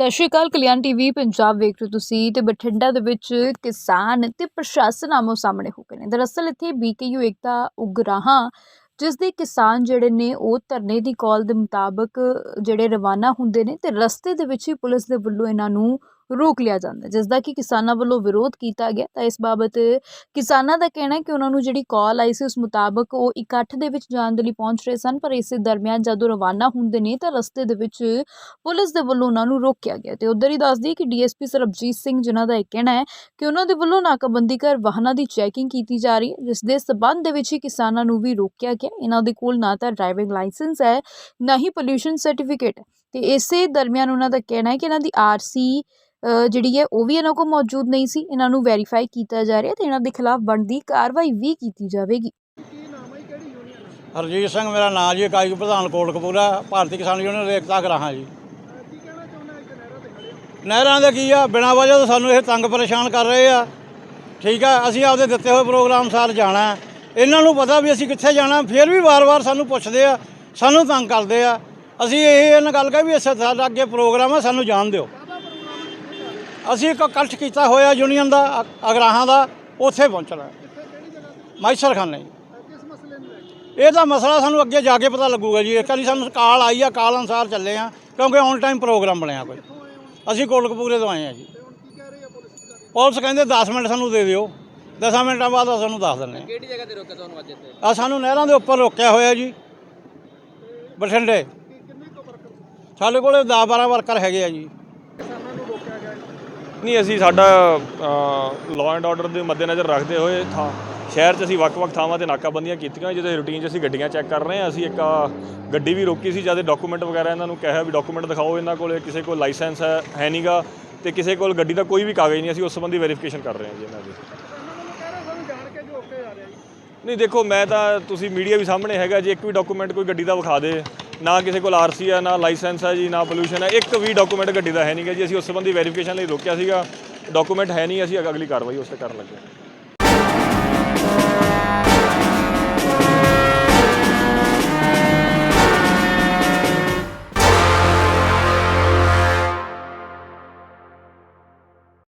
ਸਤਿ ਸ਼੍ਰੀ ਅਕਾਲ, ਕਲਿਆਣ ਟੀਵੀ, ਪੰਜਾਬ ਵੇਖ ਰਹੇ ਹੋ ਤੁਸੀਂ ਤੇ ਬਠਿੰਡਾ ਦੇ ਵਿੱਚ ਕਿਸਾਨ ਤੇ ਪ੍ਰਸ਼ਾਸਨ ਆਮੋ ਸਾਹਮਣੇ ਹੋ ਗਏ ਨੇ। ਦਰਅਸਲ ਇੱਥੇ ਬੀਕੇਯੂ ਏਕਤਾ ਉਗਰਾਹਾਂ, ਜਿਸ ਦੇ ਕਿਸਾਨ ਜਿਹੜੇ ਨੇ ਉਹ ਧਰਨੇ ਦੀ ਕਾਲ ਦੇ ਮੁਤਾਬਕ ਜਿਹੜੇ ਰਵਾਨਾ ਹੁੰਦੇ ਨੇ ਤੇ ਰਸਤੇ ਦੇ ਵਿੱਚ ਹੀ ਪੁਲਿਸ ਦੇ ਵੱਲੋਂ ਇਹਨਾਂ ਨੂੰ ਰੋਕ ਲਿਆ ਜਾਂਦਾ। ਹੈ, ਜਿਸ ਦਾ ਕਿ ਕਿਸਾਨਾਂ ਵੱਲੋਂ ਵਿਰੋਧ ਕੀਤਾ ਗਿਆ। ਤਾਂ ਇਸ ਬਾਬਤ ਕਿਸਾਨਾਂ ਦਾ ਕਹਿਣਾ ਹੈ ਕਿ ਉਹਨਾਂ ਨੂੰ ਜਿਹੜੀ ਕਾਲ ਆਈ ਸੀ ਉਸ ਮੁਤਾਬਕ ਉਹ ਇਕੱਠ ਦੇ ਵਿੱਚ ਜਾਣ ਦੇ ਲਈ ਪਹੁੰਚ ਰਹੇ ਸਨ ਪਰ ਇਸੇ ਦਰਮਿਆਨ ਜਦੋਂ ਰਵਾਨਾ ਹੁੰਦੇ ਨੇ ਤਾਂ ਰਸਤੇ ਦੇ ਵਿੱਚ ਪੁਲਿਸ ਦੇ ਵੱਲੋਂ ਉਹਨਾਂ ਨੂੰ ਰੋਕਿਆ ਗਿਆ। ਤੇ ਉਧਰ ਹੀ ਦੱਸਦੀ ਕਿ ਡੀਐਸਪੀ ਸਰਬਜੀਤ ਸਿੰਘ ਜਿਨ੍ਹਾਂ ਦਾ ਇਹ ਕਹਿਣਾ ਹੈ ਕਿ ਉਹਨਾਂ ਦੇ ਵੱਲੋਂ ਨਾਕਾਬੰਦੀ ਕਰ ਵਾਹਨਾਂ ਦੀ ਚੈਕਿੰਗ ਕੀਤੀ ਜਾ ਰਹੀ ਹੈ ਜਿਸ ਦੇ ਸਬੰਧ ਦੇ ਵਿੱਚ ਹੀ ਕਿਸਾਨਾਂ ਨੂੰ ਵੀ ਰੋਕਿਆ ਗਿਆ। ਇਹਨਾਂ ਦੇ ਕੋਲ ਨਾ ਤਾਂ ਡਰਾਈਵਿੰਗ ਲਾਇਸੈਂਸ ਹੈ ਨਾ ਹੀ ਪੋਲਿਊਸ਼ਨ ਸਰਟੀਫਿਕੇਟ ਹੈ। ਤੇ ਇਸੇ ਦਰਮਿਆਨ ਉਹਨਾਂ ਦਾ ਕਹਿਣਾ ਹੈ ਕਿ ਇਹਨਾਂ ਦੀ ਆਰਸੀ ਜਿਹੜੀ ਹੈ, ਉਹ ਵੀ ਇਹਨਾਂ ਕੋਲ ਮੌਜੂਦ ਨਹੀਂ ਸੀ। ਇਹਨਾਂ ਨੂੰ ਵੈਰੀਫਾਈ ਕੀਤਾ ਜਾ ਰਿਹਾ ਤੇ ਇਹਨਾਂ ਦੇ ਖਿਲਾਫ ਬਣਦੀ ਕਾਰਵਾਈ ਵੀ ਕੀਤੀ ਜਾਵੇਗੀ। ਹਰਜੀਤ ਸਿੰਘ, ਮੇਰਾ ਨਾਮ ਜੀ, ਇਕਾਈ ਪ੍ਰਧਾਨ ਕੋਟਕਪੂਰਾ, ਭਾਰਤੀ ਕਿਸਾਨ ਯੂਨੀਅਨ ਏਕਤਾ ਕਰਾਹਾਂ ਜੀ। ਨਹਿਰਾਂ ਦੇ ਕੀ ਆ? ਬਿਨਾਂ ਵਜ੍ਹਾ ਤੋਂ ਸਾਨੂੰ ਇਹ ਤੰਗ ਪਰੇਸ਼ਾਨ ਕਰ ਰਹੇ ਆ। ਠੀਕ ਆ, ਅਸੀਂ ਆਪਦੇ ਦਿੱਤੇ ਹੋਏ ਪ੍ਰੋਗਰਾਮ ਸਾਰ ਜਾਣਾ ਇਹਨਾਂ ਨੂੰ ਪਤਾ ਵੀ ਅਸੀਂ ਕਿੱਥੇ ਜਾਣਾ, ਫਿਰ ਵੀ ਵਾਰ-ਵਾਰ ਸਾਨੂੰ ਪੁੱਛਦੇ ਆ, ਸਾਨੂੰ ਤੰਗ ਕਰਦੇ ਆ। ਅਸੀਂ ਇਹ ਇਹਨਾਂ ਗੱਲ ਕਹੀ ਵੀ ਇਸ ਸਾਡਾ ਅੱਗੇ ਪ੍ਰੋਗਰਾਮ ਆ ਸਾਨੂੰ ਜਾਣ ਦਿਓ। ਅਸੀਂ ਇੱਕ ਇਕੱਠ ਕੀਤਾ ਹੋਇਆ ਯੂਨੀਅਨ ਦਾ ਅ- ਅਗਰਾਹਾਂ ਦਾ ਉੱਥੇ ਪਹੁੰਚਣਾ ਮਾਈਸਰ ਖਾਨੇ ਇਹ ਤਾਂ ਮਸਲਾ ਸਾਨੂੰ ਅੱਗੇ ਜਾ ਕੇ ਪਤਾ ਲੱਗੂਗਾ ਜੀ। ਇੱਕ ਵਾਰੀ ਸਾਨੂੰ ਕਾਲ ਆਈ ਆ ਕਾਲ ਅਨੁਸਾਰ ਚੱਲੇ ਆ ਕਿਉਂਕਿ ਔਨ ਟਾਈਮ ਪ੍ਰੋਗਰਾਮ ਬਣਿਆ ਕੋਈ। ਅਸੀਂ ਕੋਟਕਪੂਰੇ ਤੋਂ ਆਏ ਆ ਜੀ। ਪੁਲਿਸ ਕਹਿੰਦੇ 10 ਮਿੰਟ ਸਾਨੂੰ ਦੇ ਦਿਓ। 10 ਮਿੰਟਾਂ ਬਾਅਦ ਅਸੀਂ ਤੁਹਾਨੂੰ ਦੱਸ ਦਿੰਦੇ ਕਿਹੜੀ ਜਗ੍ਹਾ ਤੇ ਰੋਕਿਆ ਤੁਹਾਨੂੰ ਅੱਜ ਇੱਥੇ? ਆ ਸਾਨੂੰ ਨਹਿਰਾਂ ਦੇ ਉੱਪਰ ਰੋਕਿਆ ਹੋਇਆ ਜੀ। ਬਠਿੰਡੇ। ਸਾਡੇ ਕੋਲੇ 10 12 ਵਰਕਰ ਹੈਗੇ ਆ ਜੀ। ਨਹੀਂ, ਅਸੀਂ ਸਾਡਾ ਲਾਅ ਐਂਡ ਆਰਡਰ ਦੇ ਮੱਦੇਨਜ਼ਰ ਰੱਖਦੇ ਹੋਏ ਥਾਂ, ਸ਼ਹਿਰ 'ਚ ਅਸੀਂ ਵੱਖ-ਵੱਖ ਥਾਵਾਂ ਤੇ ਨਾਕਾਬੰਦੀਆਂ ਕੀਤੀਆਂ, ਜਿਹਦੇ ਰੂਟੀਨ 'ਚ ਅਸੀਂ ਗੱਡੀਆਂ ਚੈੱਕ ਕਰ ਰਹੇ ਹਾਂ। ਅਸੀਂ ਇੱਕ ਗੱਡੀ ਵੀ ਰੋਕੀ ਸੀ, ਜਦ ਡਾਕੂਮੈਂਟ ਵਗੈਰਾ ਇਹਨਾਂ ਨੂੰ ਕਿਹਾ ਵੀ ਡਾਕੂਮੈਂਟ ਦਿਖਾਓ, ਇਹਨਾਂ ਕੋਲੇ ਕਿਸੇ ਕੋਲ ਲਾਇਸੈਂਸ ਹੈ ਹੈ ਨਹੀਂਗਾ ਤੇ ਕਿਸੇ ਕੋਲ ਗੱਡੀ ਦਾ ਕੋਈ ਵੀ ਕਾਗਜ਼ ਨਹੀਂ, ਅਸੀਂ ਉਸ ਸੰਬੰਧੀ ਵੈਰੀਫਿਕੇਸ਼ਨ ਕਰ ਰਹੇ ਹਾਂ ਜੀ ਇਹਨਾਂ ਦੀ। ਨਹੀਂ, ਦੇਖੋ, ਮੈਂ ਤਾਂ, ਤੁਸੀਂ ਮੀਡੀਆ ਵੀ ਸਾਹਮਣੇ ਹੈਗਾ, ਜੇ ਇੱਕ ਵੀ ਡਾਕੂਮੈਂਟ ਕੋਈ ਗੱਡੀ ਦਾ ਵਿਖਾ ਦੇ ਨਾ ਕਿਸੇ ਕੋਲ ਆਰਸੀ ਆ, ਨਾ ਲਾਇਸੈਂਸ ਆ ਜੀ, ਨਾ ਪੋਲੂਸ਼ਨ ਆ। ਇੱਕ ਵੀ ਡਾਕੂਮੈਂਟ ਗੱਡੀ ਦਾ ਹੈ ਨਹੀਂਗਾ ਜੀ। ਅਸੀਂ ਉਸ ਸੰਬੰਧੀ ਵੈਰੀਫਿਕੇਸ਼ਨ ਲਈ ਰੋਕਿਆ ਸੀਗਾ। ਡਾਕੂਮੈਂਟ ਹੈ ਨਹੀਂ ਅਸੀਂ ਅਗਲੀ ਕਾਰਵਾਈ ਉਸ ਤੇ ਕਰਨ ਲੱਗੇ